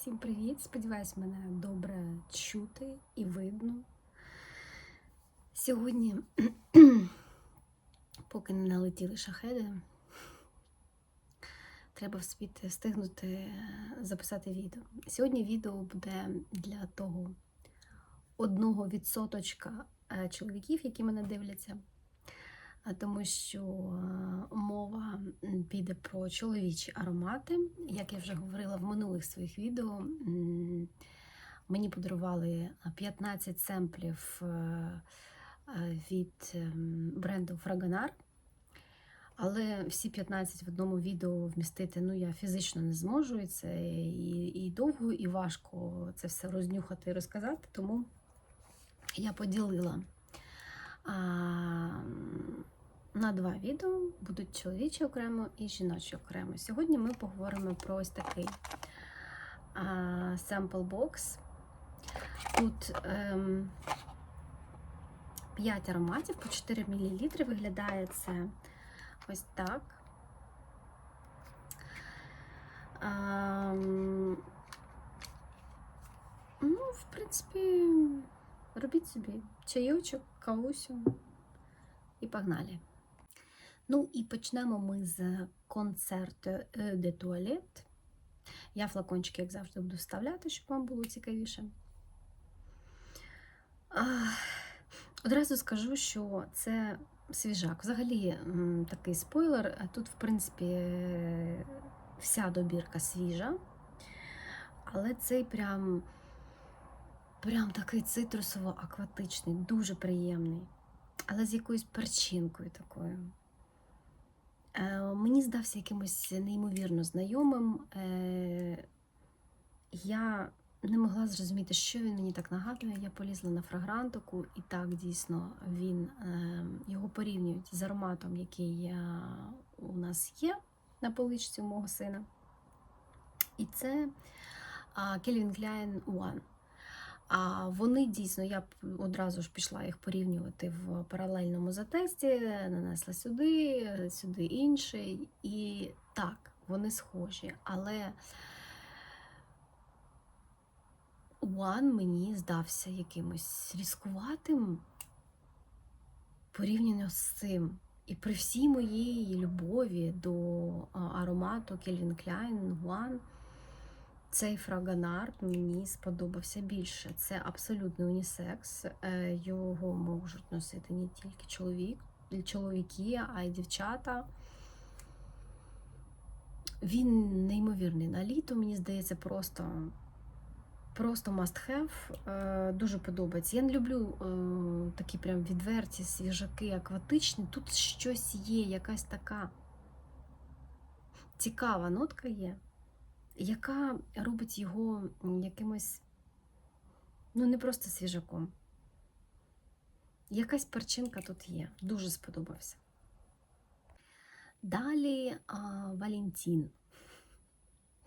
Всім привіт! Сподіваюсь, мене добре чути і видно. Сьогодні, поки не налетіли шахеди, треба вспіти встигнути записати відео. Сьогодні відео буде для того одного відсоточка е, чоловіків, які мене дивляться. Тому що мова піде про чоловічі аромати. Як я вже говорила в минулих своїх відео, мені подарували 15 семплів е, е, від ем, бренду Fragonar. Але всі 15 в одному відео вмістити ну, я фізично не зможу. І це і, і довго, і важко це все рознюхати і розказати. Тому я поділила на два відео будуть чоловічі окремо і жіночі окремо. Сьогодні ми поговоримо про ось такий sample box. Тут ем, 5 ароматів по 4 мл. Виглядає це ось так. Ем, ну, в принципі, робіть собі чайочок, кавусю і погнали. Ну і почнемо ми з концерту de Toilette. Я флакончики, як завжди, буду вставляти, щоб вам було цікавіше. Одразу скажу, що це свіжак. Взагалі, такий спойлер. Тут, в принципі, вся добірка свіжа, але цей прям, прям такий цитрусово-акватичний, дуже приємний, але з якоюсь перчинкою такою. Е, Мені здався якимось неймовірно знайомим. Е, Я не могла зрозуміти, що він мені так нагадує. Я полізла на фрагрантику, і так дійсно він е, його порівнюють з ароматом, який е, у нас є на поличці у мого сина. І це Calvin Klein One. А вони дійсно, я б одразу ж пішла їх порівнювати в паралельному затесті, нанесла сюди, сюди інший. І так, вони схожі, але One мені здався якимось різкуватим порівняно з цим. І при всій моїй любові до аромату Calvin Klein One, цей фрагонард мені сподобався більше. Це абсолютний унісекс. Е, Його можуть носити не тільки чоловік, чоловіки, а й дівчата. Він неймовірний на літо, мені здається, просто просто must have. Е, Дуже подобається. Я не люблю е, такі прям відверті, свіжаки, акватичні. Тут щось є, якась така цікава нотка є, яка робить його якимось, ну, не просто свіжаком. Якась перчинка тут є. Дуже сподобався. Далі а, Валентін.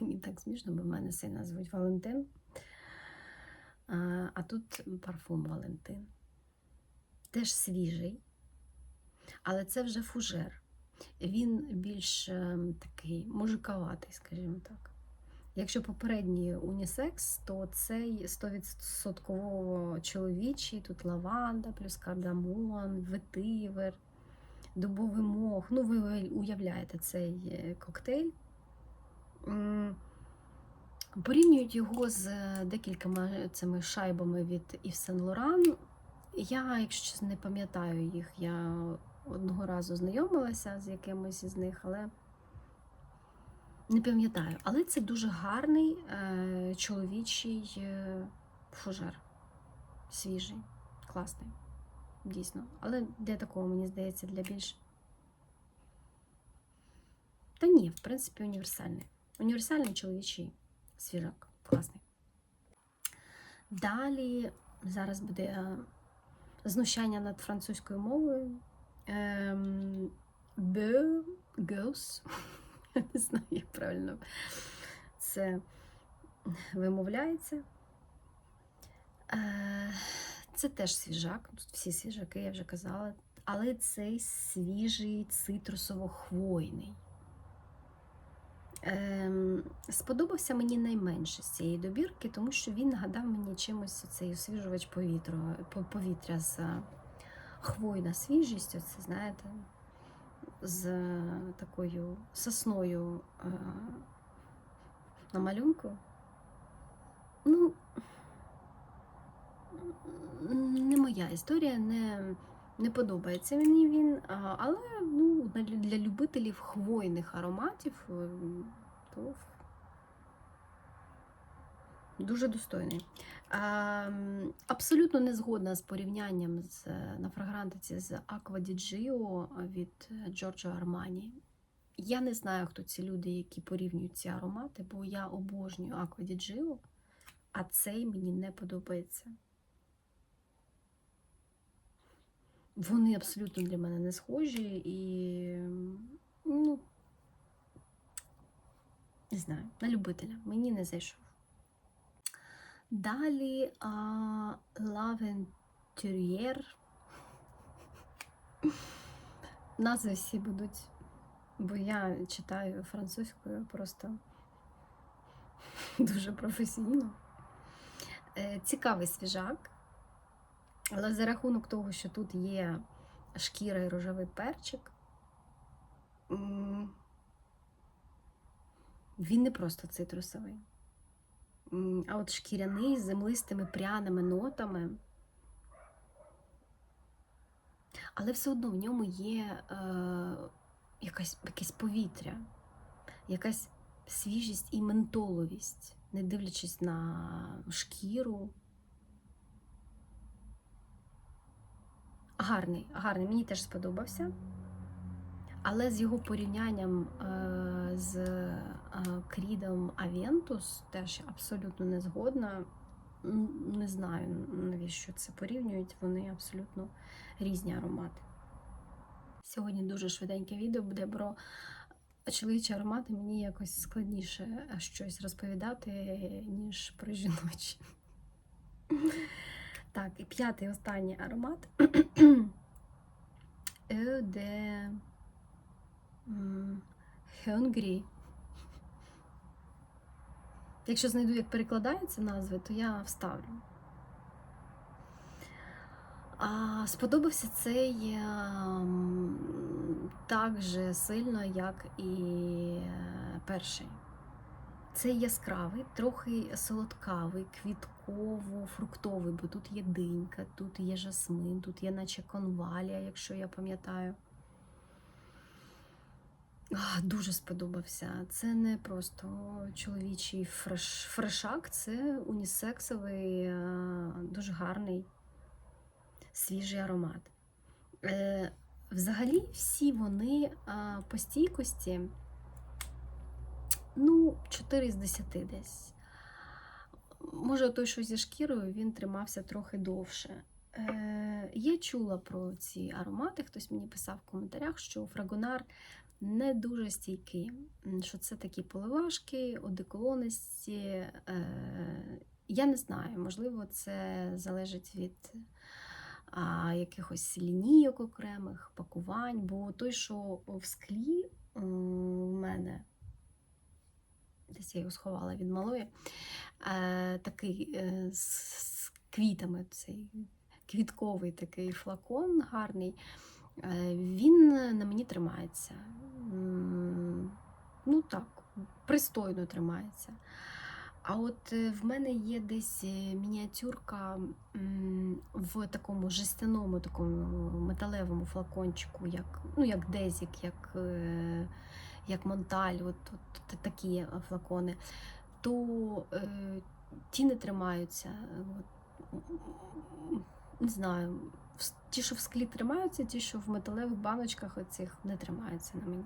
Мені так смішно, бо в мене сина звуть Валентин. А, а тут парфум Валентин. Теж свіжий, але це вже фужер. Він більш е, такий мужиковатий, скажімо так. Якщо попередній унісекс, то цей 100% чоловічий, тут лаванда, плюс кардамон, ветивер, дубовий мох. Ну, ви уявляєте цей е, коктейль. Порівнюють його з декількома цими шайбами від Yves Saint Laurent. Я, якщо чесно, не пам'ятаю їх, я одного разу знайомилася з якимось із них, але не пам'ятаю. Але це дуже гарний е, чоловічий е, фужер. Свіжий, класний, дійсно. Але для такого, мені здається, для більш. Та ні, в принципі, універсальний. Універсальний чоловічий свіжак. Класний. Далі зараз буде е, знущання над французькою мовою. Ем, Бе Геус. Я не знаю, як правильно це вимовляється. Е, Це теж свіжак. Тут всі свіжаки, я вже казала. Але цей свіжий цитрусово-хвойний. Ем, сподобався мені найменше з цієї добірки, тому що він нагадав мені чимось цей освіжувач повітря, по- повітря з е, хвойна свіжість, оце, знаєте, з е, такою сосною е, на малюнку. Ну, не моя історія, не, не подобається мені він, але ну, для любителів хвойних ароматів е, то дуже достойний. А, Абсолютно не згодна з порівнянням з, на фрагрантиці з Aqua di Gio від Джорджо Армані. Я не знаю, хто ці люди, які порівнюють ці аромати, бо я обожнюю Aqua di Gio, а цей мені не подобається. Вони абсолютно для мене не схожі і, ну, не знаю, на любителя. Мені не зайшов. Далі L'Aventurier. Назви всі будуть, бо я читаю французькою просто дуже професійно. Е, Цікавий свіжак. Але за рахунок того, що тут є шкіра і рожевий перчик, він не просто цитрусовий. А от шкіряний з землистими пряними нотами. Але все одно в ньому є е, якась, якесь повітря, якась свіжість і ментоловість, не дивлячись на шкіру. Гарний, гарний, мені теж сподобався. Але з його порівнянням е, з е, Крідом Авентус теж абсолютно не згодна. Не знаю, навіщо це порівнюють. Вони абсолютно різні аромати. Сьогодні дуже швиденьке відео буде про чоловічі аромати. Мені якось складніше щось розповідати, ніж про жіночі. Так, і п'ятий останній аромат. De м, Hungry. Якщо знайду, як перекладаються назви, то я вставлю. А, сподобався цей ем, так же сильно, як і е, перший. Цей яскравий, трохи солодкавий, квітково-фруктовий, бо тут є динька, тут є жасмин, тут є наче конвалія, якщо я пам'ятаю. Дуже сподобався. Це не просто чоловічий фреш, фрешак, це унісексовий, е, дуже гарний, свіжий аромат. Е, Взагалі, всі вони по стійкості, ну, 4 з 10 десь. Може, той, що зі шкірою, він тримався трохи довше. Е, Я чула про ці аромати, хтось мені писав в коментарях, що фрагонар не дуже стійкий, що це такі поливашки, одеколонисті. Е, Я не знаю, можливо, це залежить від а, якихось лінійок окремих, пакувань, бо той, що в склі у мене, десь я його сховала від малої, е, такий е, з квітами, цей квітковий такий флакон гарний. Е, Він на мені тримається. Ну так, пристойно тримається. А от е, в мене є десь е, мініатюрка в такому жестяному, такому металевому флакончику, як, ну, як Дезік, як, е, як Монталь, от, от такі е, флакони, то е, ті не тримаються. От, не знаю, ті, що в склі тримаються, ті, що в металевих баночках оцих не тримаються на мені.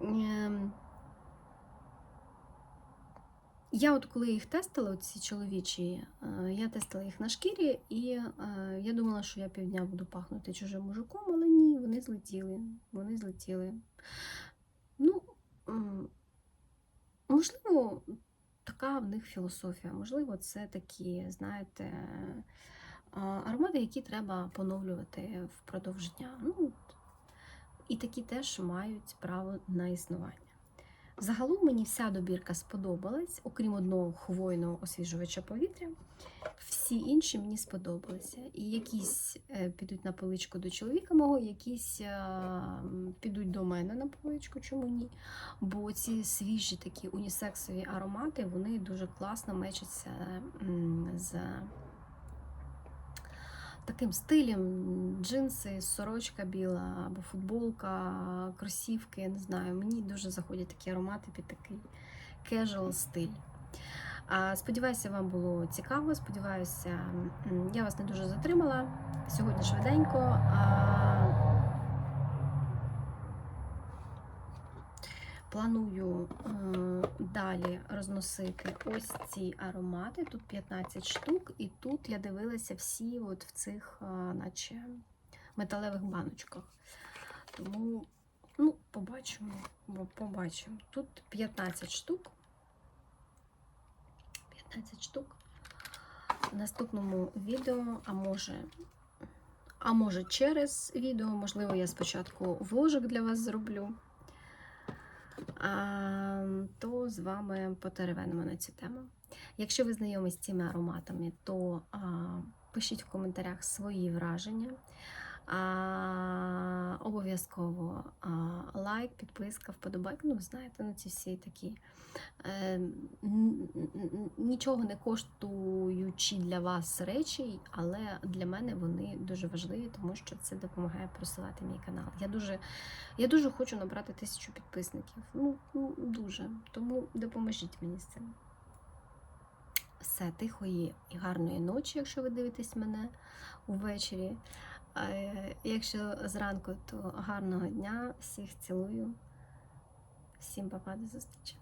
Ем, Я от коли їх тестила, ці чоловічі, е, я тестила їх на шкірі, і е, я думала, що я півдня буду пахнути чужим мужиком, але ні, вони злетіли. Вони злетіли. Ну, можливо, така в них філософія. Можливо, це такі, знаєте, аромати, які треба поновлювати впродовж дня. Ну, і такі теж мають право на існування. Загалом мені вся добірка сподобалась, окрім одного хвойного освіжувача повітря. Всі інші мені сподобалися. І якісь е, підуть на поличку до чоловіка мого, якісь е, підуть до мене на поличку, чому ні? Бо ці свіжі такі унісексові аромати, вони дуже класно мечаться з таким стилем джинси, сорочка біла або футболка, кросівки, я не знаю. Мені дуже заходять такі аромати під такий casual стиль. Сподіваюся, вам було цікаво. Сподіваюся, я вас не дуже затримала. Сьогодні швиденько. Планую е, далі розносити ось ці аромати. Тут 15 штук, і тут я дивилася всі от в цих, е, наче металевих баночках. Тому, ну, побачимо. бо Побачимо. Тут 15 штук. 15 штук. В наступному відео, а може, а може через відео, можливо, я спочатку вложик для вас зроблю то з вами потеревенимо на цю тему. Якщо ви знайомі з цими ароматами, то пишіть в коментарях свої враження. А, обов'язково лайк, підписка, вподобайка. Ну, знаєте, ну ці всі такі е, нічого не коштуючі для вас речі, але для мене вони дуже важливі, тому що це допомагає просувати мій канал. Я дуже я дуже хочу набрати тисячу підписників. Ну, ну дуже. Тому допоможіть мені з цим. Все, тихої і гарної ночі, якщо ви дивитесь мене увечері. Якщо зранку, то гарного дня. Всіх цілую. Всім папа, до зустрічі.